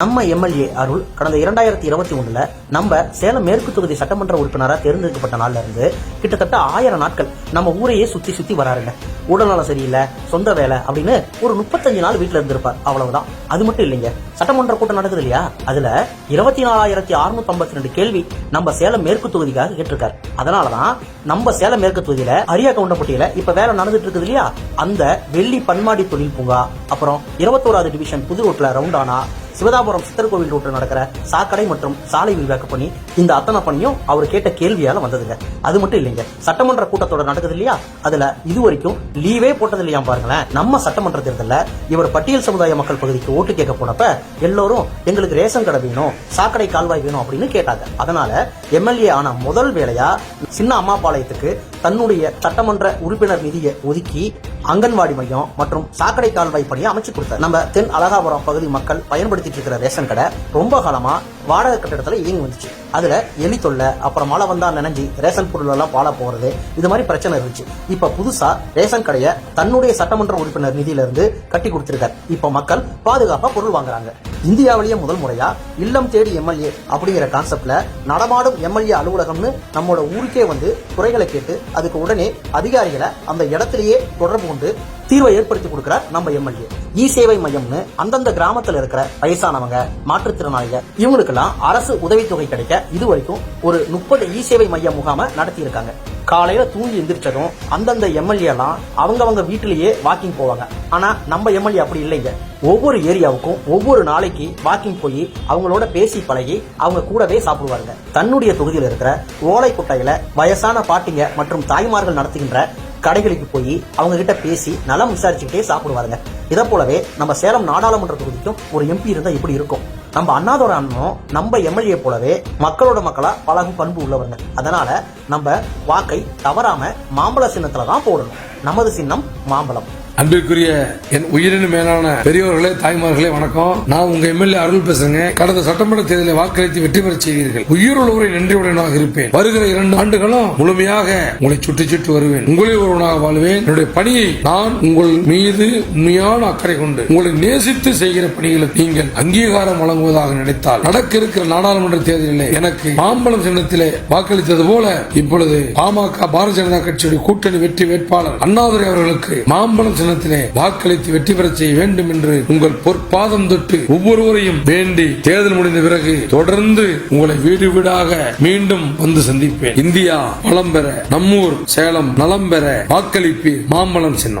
நம்ம எம்எல்ஏ அருள் கடந்த இரண்டாயிரத்தி இருபத்தி ஒண்ணுல நம்ம சேலம் மேற்கு தொகுதி சட்டமன்ற உறுப்பினராக தேர்ந்தெடுக்கப்பட்ட நாள்ல இருந்து கிட்டத்தட்ட ஆயிரம் நாட்கள் நம்ம ஊரையே சுத்தி சுத்தி வராருங்க. உடல்நலம் சரியில்லை சொந்த வேலை அப்படின்னு ஒரு முப்பத்தஞ்சு நாள் வீட்டுல இருந்திருப்பார். அவ்வளவுதான். அது மட்டும் இல்லைங்க. சட்டமன்ற கூட்டம் நடக்குது இல்லையா? அதுல இருபத்தி நாலாயிரத்தி அறுநூத்தி ஐம்பத்தி ரெண்டு கேள்வி நம்ம சேலம் மேற்கு தொகுதிக்காக கேட்டிருக்காரு. அதனாலதான் நம்ம சேலம் மேற்கு தொகுதியில அரியா கவுண்டப்பட்டியில இப்ப வேலை நடந்துட்டு இருக்குது இல்லையா? அந்த வெள்ளி பன்மாடி தொழில் பூங்கா அப்புறம் இருபத்தோராது டிவிஷன் புது ரோட்ல ரவுண்டானா சிவதாபுரம் சித்தர் கோவில் ரோட்டில் நடக்கிற சாக்கடை மற்றும் சாலை விரிவாக்க பணி இந்த அத்தனை பணியும் அவர் கேட்ட கேள்வியால வந்ததுங்க. அது மட்டும் இல்லைங்க. சட்டமன்ற கூட்டத்தொடர் நடக்குது இல்லையா? அதுல இது வரைக்கும் லீவே போட்டது இல்லையா பாருங்களேன். நம்ம சட்டமன்ற தேர்தலில் இவர் பட்டியல் சமுதாய மக்கள் பகுதிக்கு ஓட்டு கேட்க போனப்ப எல்லோரும் எங்களுக்கு ரேஷன் கடை வேணும் சாக்கடை கால்வாய் வேணும் அப்படின்னு கேட்டாங்க. அதனால எம்எல்ஏ ஆன முதல் வேலையா சின்ன அம்மாபாளையத்துக்கு தன்னுடைய சட்டமன்ற உறுப்பினர் நிதியை ஒதுக்கி அங்கன்வாடி மையம் மற்றும் சாக்கடை கால்வாய் பணியை அமைச்சு கொடுத்தார். நம்ம தென் அழகாபுரம் பகுதி மக்கள் பயன்படுத்திட்டு இருக்கிற ரேஷன் கடை ரொம்ப காலமா வாடகை கட்டிடத்துல இயங்கி வந்துச்சு. அதுல எலி தொல்லை அப்புறம் மழை வந்தா நினைஞ்சி ரேஷன் பொருள் எல்லாம் பாழ போறது இது மாதிரி பிரச்சனை இருந்துச்சு. இப்ப புதுசா ரேஷன் கடையை தன்னுடைய சட்டமன்ற உறுப்பினர் நிதியில இருந்து கட்டி கொடுத்திருக்காரு. இப்ப மக்கள் பாதுகாப்பா பொருள் வாங்குறாங்க. இந்தியாவிலேயே முதல் முறையா இல்லம் தேடி எம்எல்ஏ அப்படிங்கிற கான்செப்ட்ல நடமாடும் எம்எல்ஏ அலுவலகம்னு நம்மளோட ஊருக்கே வந்து குறைகளை கேட்டு அதுக்கு உடனே அதிகாரிகளை அந்த இடத்திலேயே தொடர்பு கொண்டு தீர்வை ஏற்படுத்தி கொடுக்கிறார் நம்ம எம்எல்ஏ. இ சேவை மையம்னு அந்தந்த கிராமத்தில் இருக்கிற வயசானவங்க மாற்றுத்திறனாளிகள் இவங்களுக்கெல்லாம் அரசு உதவித்தொகை கிடைக்க இது வரைக்கும் ஒரு முப்பது இ சேவை மைய முகாம நடத்தி இருக்காங்க காலையில தூங்கி எந்திரிச்சதும் அந்தந்த எம்எல்ஏ எல்லாம் அவங்கவங்க வீட்டிலேயே வாக்கிங் போவாங்க. ஆனா நம்ம எம்எல்ஏ அப்படி இல்லைங்க. ஒவ்வொரு ஏரியாவுக்கும் ஒவ்வொரு நாளைக்கு வாக்கிங் போய் அவங்களோட பேசி பழகி அவங்க கூடவே சாப்பிடுவாருங்க. தன்னுடைய தொகுதியில் இருக்கிற ஓலை குட்டையில வயசான பாட்டிங்க மற்றும் தாய்மார்கள் நடத்துகின்ற கடைகளுக்கு போய் அவங்க கிட்ட பேசி நலம் விசாரிச்சுக்கிட்டே சாப்பிடுவாருங்க. இதை போலவே நம்ம சேலம் நாடாளுமன்ற தொகுதிக்கும் ஒரு எம்பி இருந்தா எப்படி இருக்கும்? நம்ம அண்ணாதுரை அண்ணனும் நம்ம எம்எல்ஏ போலவே மக்களோட மக்களா பழகும் பண்பு உள்ளவங்க அதனால நம்ம வாக்கை தவறாம மாம்பழ சின்னத்துல தான் போடணும். நமது சின்னம் மாம்பழம். அன்பிற்குரிய என் உயிரின மேலான பெரியவர்களே தாய்மார்களே வணக்கம். நான் உங்க எம்எல்ஏ அருள் பேசுறேங்க. கடந்த சட்டமன்ற தேர்தலில் வாக்களித்து வெற்றி பெற செய்தீர்கள். உயிருள்ளவரை நன்றியுடனாக இருப்பேன். வருகிற இரண்டு ஆண்டுகளும் முழுமையாக உங்களை சுற்றி சுற்றி வருவேன். உங்களில் ஒருவனாக வாழ்வேன். என்னுடைய பணியை நான் உங்கள் மீது உண்மையான அக்கறை கொண்டு உங்களை நேசித்து செய்கிற பணிகளுக்கு நீங்கள் அங்கீகாரம் வழங்குவதாக நினைத்தால் நடக்க இருக்கிற நாடாளுமன்ற தேர்தலில் எனக்கு மாம்பழம் சின்னத்திலே வாக்களித்தது போல இப்பொழுது பாமக பாரதிய ஜனதா கட்சியுடைய கூட்டணி வெற்றி வேட்பாளர் அண்ணாதுரை அவர்களுக்கு மாம்பழம் சின்னத்திலே வாக்களித்து வெற்றி பெறச் செய்ய வேண்டும் என்று உங்கள் பொற்பாதம் தொட்டு ஒவ்வொருவரையும் வேண்டி தேர்தல் முடிந்த பிறகு தொடர்ந்து உங்களை வீடு வீடாக மீண்டும் வந்து சந்திப்பேன். இந்தியா வளம் பெற நம்மூர் சேலம் நலம் பெற வாக்களிப்பீர். மாம்பழம் சின்னம்.